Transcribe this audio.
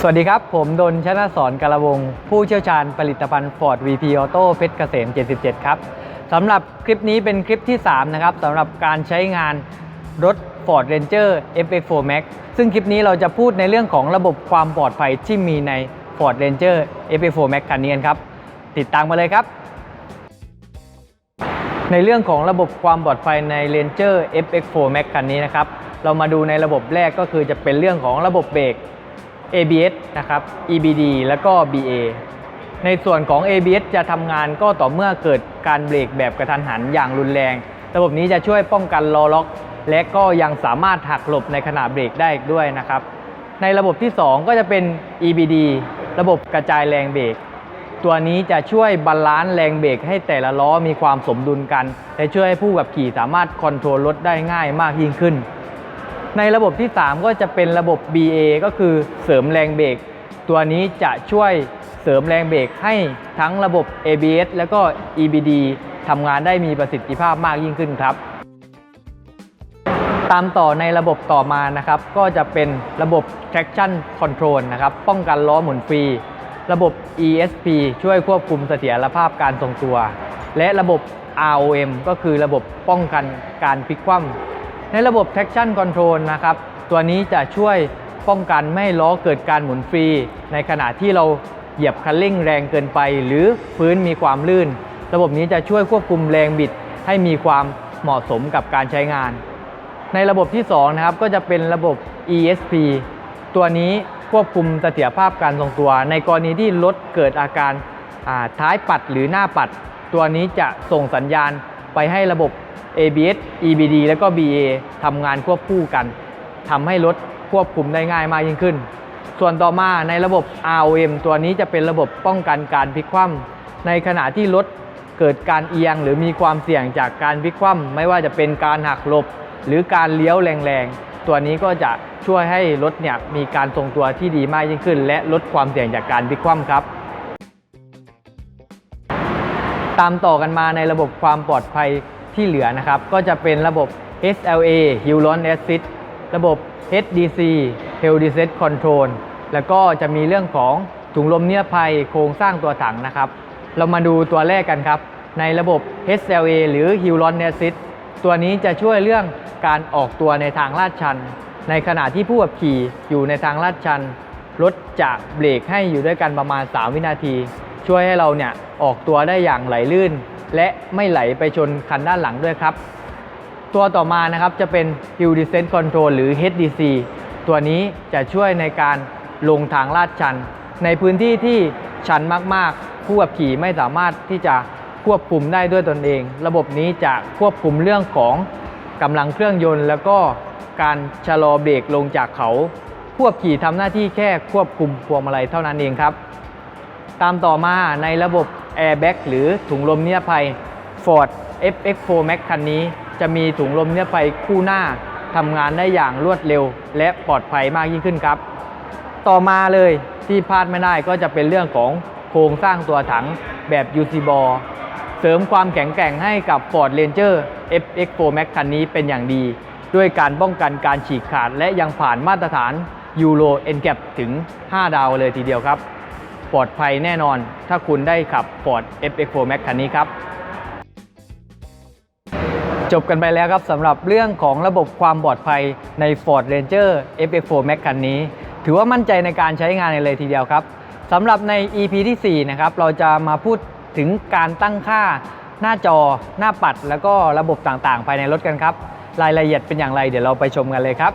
สวัสดีครับ ผมดนชนะสอนกาละวง ผู้เชี่ยวชาญผลิตภัณฑ์ Ford VP Auto เพชรเกษม 77 ครับสำหรับคลิปนี้เป็นคลิปที่ 3 นะครับสำหรับการใช้งานรถ Ford Ranger FX4 Max ซึ่งคลิปนี้เราจะพูดในเรื่องของระบบความปลอดภัยที่มีใน Ford Ranger FX4 Max คันนี้กันครับ ติดตามมาเลยครับ ในเรื่องของระบบความปลอดภัยใน Ranger FX4 Max คันนี้นะครับ เรามาดูในระบบแรกก็คือจะเป็นเรื่องของระบบเบรก ABS นะครับ EBD แล้วก็ BA ในส่วนของ ABS จะทำงานก็ต่อเมื่อเกิดการเบรกแบบกระทันหันอย่างรุนแรง ระบบนี้จะช่วยป้องกันล้อล็อก และก็ยังสามารถหักหลบในขณะเบรกได้อีกด้วยนะครับ ในระบบที่ 2 ก็จะเป็น EBD ระบบกระจายแรงเบรก ตัวนี้จะช่วยบาลานซ์แรงเบรกให้แต่ละล้อมีความสมดุลกัน และช่วยให้ผู้ขับขี่สามารถคอนโทรลรถได้ง่ายมากยิ่งขึ้น ในระบบที่ 3 ก็จะเป็นระบบ BA ก็คือเสริมแรงเบรกตัวนี้จะช่วยเสริมแรงเบรกให้ทั้งระบบ ABS แล้วก็ EBD ทำงานได้มีประสิทธิภาพมากยิ่งขึ้นครับ ตามต่อในระบบต่อมานะครับ ก็จะเป็นระบบ traction control นะครับ ป้องกันล้อหมุนฟรี ระบบ ESP ช่วยควบคุมเสถียรภาพการทรงตัว และระบบ ROM ก็คือระบบป้องกันการพลิกคว่ำ ในระบบ traction control นะครับ ตัวนี้จะช่วยป้องกันไม่ล้อเกิดการหมุนฟรี ในขณะที่เราเหยียบคันเร่งแรงเกินไป หรือพื้นมีความลื่น ระบบนี้จะช่วยควบคุมแรงบิดให้มีความเหมาะสมกับการใช้งาน ในระบบที่2นะครับก็จะเป็นระบบ ESP ตัวนี้ควบคุมเสถียรภาพการทรงตัว ในกรณีที่รถเกิดอาการาท้ายปัดหรือหน้าปัด ตัวนี้จะส่งสัญญาณไปให้ระบบ ABS EBD และก็ BA ทำงานควบคู่กันทำให้รถควบคุมได้ง่ายมากยิ่งขึ้น ส่วนต่อมาในระบบ ROM ตัวนี้จะเป็นระบบป้องกันการพลิกคว่ำในขณะที่รถเกิดการเอียงหรือมีความเสี่ยงจากการพลิกคว่ำไม่ว่าจะเป็นการหักหลบ หรือการเลี้ยวแรงๆ ตัวนี้ก็จะช่วยให้รถเนี่ยมีการทรงตัวที่ดีมากยิ่งขึ้น และลดความเสี่ยงจากการพลิกคว่ำครับ ตามต่อกันมาในระบบความปลอดภัย ที่เหลือนะครับ ก็จะเป็นระบบ SLA h i l l o n Assist ระบบ HDC Hill Descent Control แล้วก็จะมีเรื่องของถุงลมนิรภัยโครงสร้างตัวถังนะครับ เรามาดูตัวแรกกันครับ ในระบบ SLA หรือ h i l l o n Assist ตัวนี้จะช่วยเรื่องการออกตัวในทางลาดชัน ในขณะที่ผู้ขับขี่อยู่ในทางลาดชันรถจะเบรกให้อยู่ด้วยกันประมาณ 3 วินาที ช่วยให้เราเนี่ยออกตัวได้อย่างไหลลื่น และไม่ไหลไปชนคันด้านหลังด้วยครับ ตัวต่อมานะครับจะเป็น Hill Descent Control หรือ HDC ตัวนี้จะช่วยในการลงทางลาดชัน ในพื้นที่ที่ชันมากๆผู้ขับขี่ไม่สามารถที่จะควบคุมได้ด้วยตนเอง ระบบนี้จะควบคุมเรื่องของกำลังเครื่องยนต์ แล้วก็การชะลอเบรกลงจากเขาผู้ขับขี่ทำหน้าที่แค่ควบคุมพวงมาลัยเท่านั้นเองครับ ตามต่อมาในระบบ Airbag หรือถุงลมนิรภัย Ford FX4 Max คันนี้ จะมีถุงลมนิรภัยคู่หน้าทำงานได้อย่างรวดเร็ว และปลอดภัยมากยิ่งขึ้นครับ ต่อมาเลยที่พลาดไม่ได้ก็จะเป็นเรื่องของโครงสร้างตัวถังแบบ UC b o เสริมความแข็งแกร่งให้กับ Ford Ranger FX4 Max คันนี้เป็นอย่างดี ด้วยการป้องกันการฉีกขาดและยังผ่านมาตรฐาน Euro NCAP ถึง 5 ดาวเลยทีเดียวครับ ปลอดภัยแน่นอน ถ้าคุณได้ขับ Ford FX4 Max คันนี้ครับจบกันไปแล้วครับสำหรับเรื่องของระบบความปลอดภัยใน Ford Ranger FX4 Max คันนี้ ถือว่ามั่นใจในการใช้งานเลยทีเดียวครับสำหรับใน EP ที่ 4 นะครับ เราจะมาพูดถึงการตั้งค่าหน้าจอหน้าปัด แล้วก็ระบบต่างๆ ภายในรถกันครับ รายละเอียดเป็นอย่างไร เดี๋ยวเราไปชมกันเลยครับ